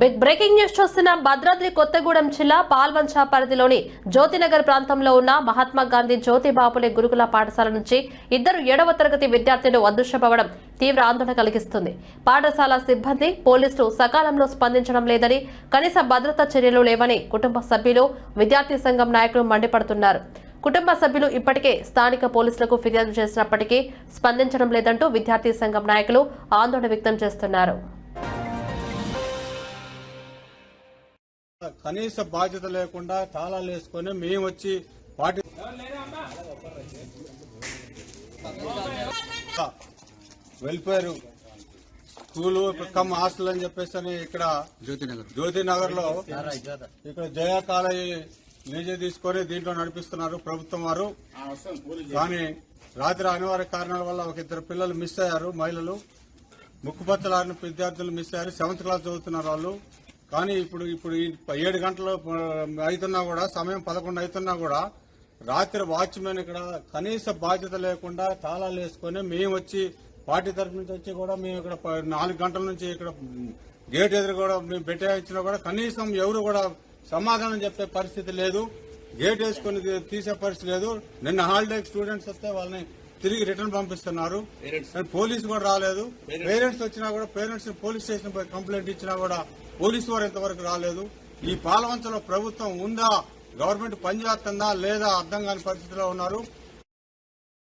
Big breaking news చూస్తున్నాం భద్రాద్రి కొత్తగూడెం జిల్లా పాల్వంచ పరిధిలోని జ్యోతినగర్ ప్రాంతంలో ఉన్న మహాత్మా గాంధీ జ్యోతి బాపులే గురుకుల పాఠశాల నుంచి ఇద్దరు ఏడవ తరగతి విద్యార్థులు అదృశ్యపవడం తీవ్ర ఆందోళన కలిగిస్తుంది. పాఠశాల సిబ్బంది పోలీసులు సకాలంలో స్పందించడం లేదని కనీస భద్రతా చర్యలు లేవని కుటుంబ సభ్యులు విద్యార్థి సంఘం నాయకులు మండిపడుతున్నారు. కుటుంబ సభ్యులు ఇప్పటికే స్థానిక పోలీసులకు ఫిర్యాదు చేసినప్పటికీ స్పందించడం లేదంటూ విద్యార్థి సంఘం నాయకులు ఆందోళన వ్యక్తం చేస్తున్నారు. కనీస బాధ్యత లేకుండా తాళాలు వేసుకొని మేము వచ్చి party welfare school come hostel అని చెప్పేసి అని ఇక్కడ జ్యోతినగర్. జ్యోతి నగర్లో ఇక్కడ జయా కాలేజీ లీజే తీసుకొని దీంట్లో నడిపిస్తున్నారు ప్రభుత్వం వారు. కానీ రాత్రి అనివార్య కారణాల వల్ల ఒక ఇద్దరు పిల్లలు మిస్ అయ్యారు మహిళలు. ముక్కుపచ్చలారిన విద్యార్థులు మిస్ అయ్యారు సెవెంత్ క్లాస్ చదువుతున్నారు వాళ్ళు. కానీ ఇప్పుడు ఇప్పుడు ఏడు గంటలు అవుతున్నా కూడా సమయం పదకొండు అవుతున్నా కూడా రాత్రి వాచ్మెన్ ఇక్కడ కనీస బాధ్యత లేకుండా తాళాలు వేసుకొని మేము వచ్చి పార్టీ తరఫు నుంచి వచ్చి కూడా మేము ఇక్కడ నాలుగు గంటల నుంచి ఇక్కడ గేట్ ఎదురు కూడా మేము పెట్టేయించినా కూడా కనీసం ఎవరు కూడా సమాధానం చెప్పే పరిస్థితి లేదు. గేట్ వేసుకొని తీసే పరిస్థితి లేదు. నిన్న హాలిడే స్టూడెంట్స్ వస్తే వాళ్ళని తిరిగి రిటర్న్ పంపిస్తున్నారు. పోలీసు కూడా రాలేదు. పేరెంట్స్. వచ్చినా కూడా పేరెంట్స్ పోలీస్ స్టేషన్ పోయి కంప్లైంట్ ఇచ్చినా కూడా పోలీసు వారు ఇంతవరకు రాలేదు. ఈ పాలవంచలో ప్రభుత్వం ఉందా? గవర్నమెంట్ పనిచేస్తుందా లేదా అర్థం కాని పరిస్థితిలో ఉన్నారు.